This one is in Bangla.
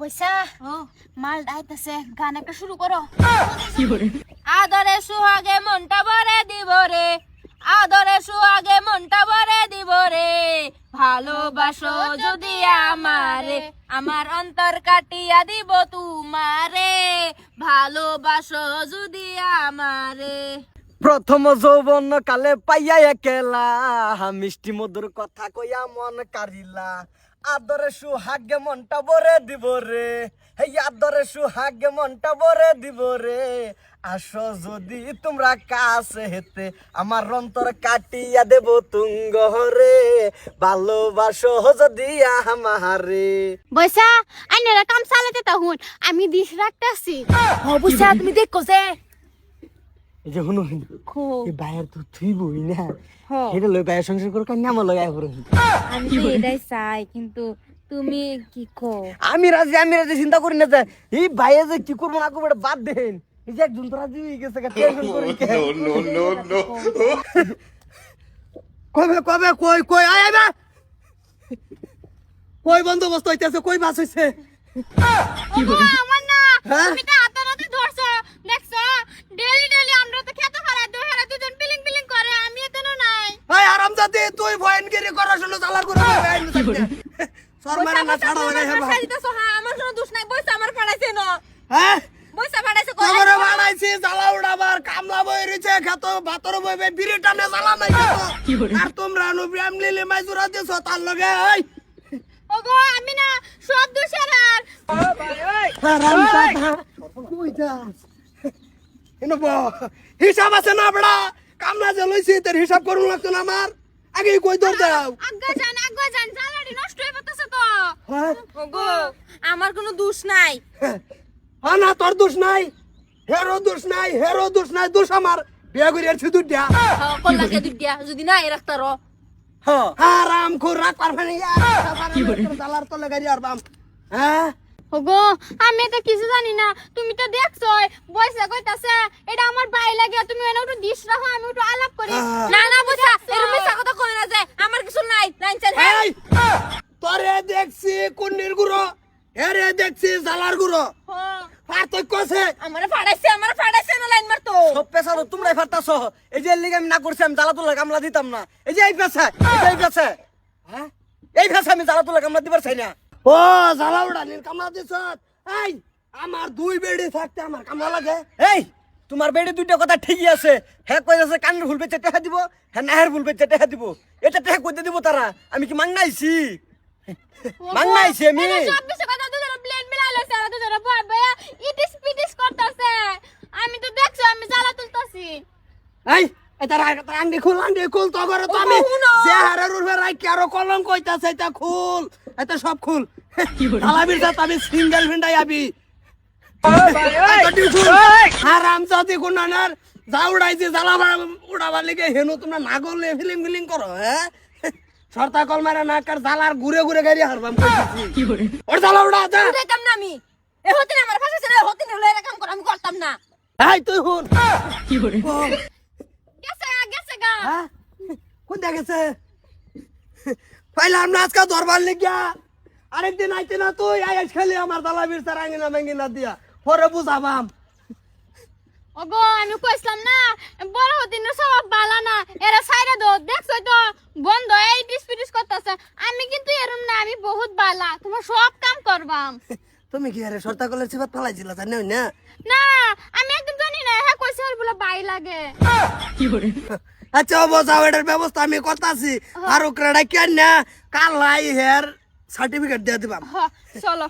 বৈশা মাল ডাইতেছে গান একটা শুরু করো। আদরে সুহাগে মনটা ভরে দিব রে। আদরে সুহাগে মনটা ভরে দিব রে। ভালোবাসো যদি আমারে আমার অন্তর কাটিয়া দিব তুমারে। ভালোবাসো যদি আমারে। প্রথম যৌবন কালে পাইয়া একেলা মিষ্টি মধুর কথা কইয়া মন কারিলা আদরে সুহাগে মনটা ভরে দিব রে। এই আদরে সুহাগে মনটা ভরে দিব রে। আসো যদি তোমরা কাছে হেতে আমার অন্তর কাটিয়া দেব তুঙ্গ রে ভালোবাসো যদি আমারে। বৈশা আইনারা কাম চালাতে তখন আমি দিশ রাখতেছি। ও বুঝছা তুমি দেখো যে যে শুনো এই বাইরের তো তুই বই না। এটা লই বাইরের সংসার করে কান্না আমার লগাই পড়ে আমি তো এটাই চাই কিন্তু তুমি কি কো আমি রাজি আমি রাজি চিন্তা করি না যে এই ভাইয়ে যে কি করব না করব এটা বাদ দেন। এই যে একজন তো রাজি হয়ে গেছে টেনশন করি কে কবে কবে কই কই আয় আয় কই বন্দোবস্ত হইতেছে কই বাস হইছে? আমার না হ্যাঁ? তুই ভয়নগিরি করার জন্য চালার করে সর মারা না ছাড়া লাগাই হেবা। হ্যাঁ? আমার কোনো দোষ নাই। বইসা আমার ফাড়াইছে না। হ্যাঁ? বইসা ফাড়াইছে কবরে বাড়াইছি জ্বালা উড়াবার কামলা বই রয়েছে খেত ভাতর বইবে বিড়ি টানে জ্বালা নাই আর তোমরা নু প্রেম লিলি মাইজুরা দিছো তার লগে এই। ওগো আমি না সব দোষের আর। হিসাব আছে না বড়া? কামলা যে লইছি তোর হিসাব করুন লাগতো না আমার। আগে কই দর দাও? আজ্ঞা জান আজ্ঞা জান জ্বালাডি নষ্ট হয়ে তো। হ্যাঁ? ওগো আমার কোনো দোষ নাই। হ্যাঁ। না তোর দোষ নাই। হেরো দোষ নাই হেরো দোষ নাই দোষ আমার। বিয়া করে আর শুধু দিয়া। কল্লাকে দুটিয়া যদি না এ রাখতার হ্যাঁ। আরাম খুর রাখ পারবে না কি করে দালার তো লাগাই আর বাম। হ্যাঁ? ওগো আমি তো কিছু জানি না। তুমি তো দেখছ বয়সা কইতাছে এটা আমার ভাই লাগে তুমি এনে একটু দিস রাখো আমি একটু আলাপ করি। না না বুঝা এরকম মিছা কথা কই না যে আমার কিছু নাই লাইন চাল এই তোরে দেখছি কুন্ডির গুড়ো হেরে দেখছি জালার গুড়ো। পার্থক্য আছে। আমার ফাড়াইছে আমার ফাড়াইছে না লাইন মারতো। সব পেশা তো তোমরাই ফাটাছো এই যে লিগে আমি না করছি আমি জ্বালা তোলা কামলা দিতাম না। এই যে এই পেশা এই পেশা হ্যাঁ? এই পেশা আমি জ্বালা তোলা কামলা দিবার চাই না। ও জ্বালা উড়ানির কামলা দিছ? এই আমার দুই বেডি থাকতে আমার কামলা লাগে। এই তোমার বেডি দুইটা কথা ঠিকই আছে। হ্যাঁ কই আছে কানের ফুল বেচে টেহা দিব হ্যাঁ নাহের ফুল বেচে টেহা দিব। এটা টেহা কইতে দিব তারা। আমি কি মাংনাইছি? মাংনাইছি আমি। লইছে আর ভয় ভয় ইটিস পিটিস করতেছে। আমি তো দেখছ আমি জ্বালা তুলতাছি। এই খুল আন্ডি খুল তো করে তো আমি যে হারের কারও কলম কইতাছে এটা খুল এটা সব খুল। আলাবির সাথে আমি সিঙ্গেল আবি। আরাম সাথে কোনানার যা উড়াইছে জ্বালা উড়াবার লিগে হেনু তোমরা না করলে ফিলিং ফিলিং করো হ্যাঁ? সরতা কল মারা না কার জ্বালার ঘুরে ঘুরে গাড়ি হারবাম কইতেছি ওর জ্বালা উড়া যা। দেখাম না আমি। এ হতে না আমার না হতে না করে আমি করতাম না। এই তুই হুন। বল। গেছে গা, গেছে গা। হ্যাঁ? কোন দেখেছে পাইলাম না আজকে দরবার আরেকদিন আইতে না তুই আইস খালি আমার মেঙ্গিনা দিয়া। পরে বুঝাবাম। ওগো আমি কইছিলাম না বড় দিনের সব বালা না এরা সাইরা দো দেখছ তো বন্ধ এই ডিস পিটিস করতেছে আমি কিন্তু এরম না আমি বহুত বালা তোমার সব কাম করবাম তুমি কি আরে সর্তা কলের সিবাত ফালাইছিল জানি না? না আমি একদম জানি না হ্যাঁ কইছে আর বলে বাই লাগে। কি আচ্ছা বসাও এটার ব্যবস্থা আমি করতাছি। আর ওকরাটা কেন না কাল হেয়ার সার্টিফিকেট দিয়ে দিবাম। চলো।